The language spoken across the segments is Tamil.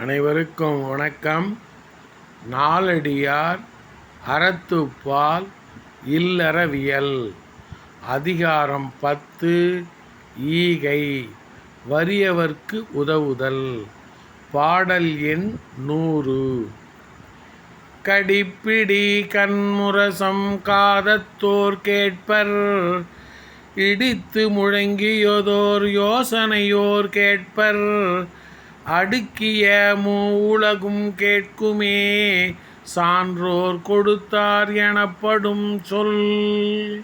அனைவருக்கும் வணக்கம். நாலடியார் அறத்துப்பால் இல்லறவியல். அதிகாரம் பத்து ஈகை. வறியவர்க்கு உதவுதல். பாடல் எண் நூறு. கடிப்பிடி கண்முரசம் காதத்தோர் கேட்பர். இடித்து முழங்கியதோர் யோசனையோர் கேட்பர். அடுக்கிய மூலகும் கேட்குமே சான்றோர் கொடுத்தார் எனப்படும் சொல்.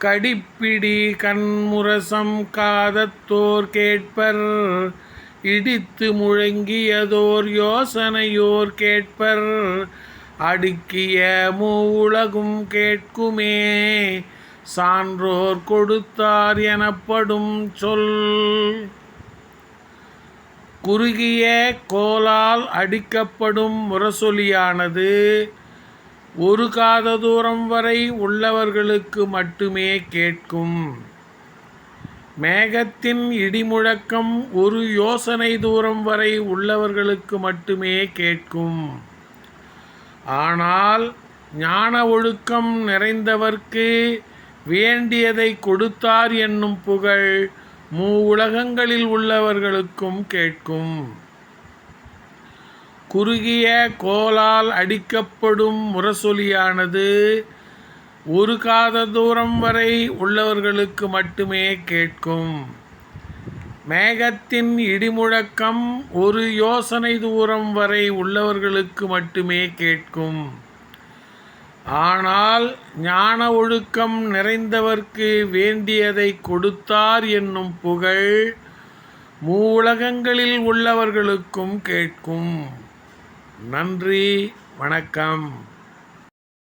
கடிப்பிடி கண்முரசம் காதத்தோர் கேட்பர் இடித்து முழங்கியதோர் யோசனையோர் கேட்பர். அடுக்கிய மூவுலகும் கேட்குமே சான்றோர் கொடுத்தார் எனப்படும் சொல். குறுகிய கோலால் அடிக்கப்படும் முரசொலியானது ஒரு காத தூரம் வரை உள்ளவர்களுக்கு மட்டுமே கேட்கும். மேகத்தின் இடிமுழக்கம் ஒரு யோசனை தூரம் வரை உள்ளவர்களுக்கு மட்டுமே கேட்கும். ஆனால் ஞான ஒழுக்கம் நிறைந்தவர்க்கு வேண்டியதை கொடுத்தார் என்னும் புகழ் மூ உலகங்களில் உள்ளவர்களுக்கும் கேட்கும். குறுகிய கோலால் அடிக்கப்படும் முரசொலியானது ஒரு காத தூரம் வரை உள்ளவர்களுக்கு மட்டுமே கேட்கும். மேகத்தின் இடிமுழக்கம் ஒரு யோசனை தூரம் வரை உள்ளவர்களுக்கு மட்டுமே கேட்கும். ஆனால் ஞான ஒழுக்கம் நிறைந்தவர்க்கு வேண்டியதை கொடுத்தார் என்னும் புகழ் மூலகங்களில் உள்ளவர்களுக்கும் கேட்கும். நன்றி வணக்கம்.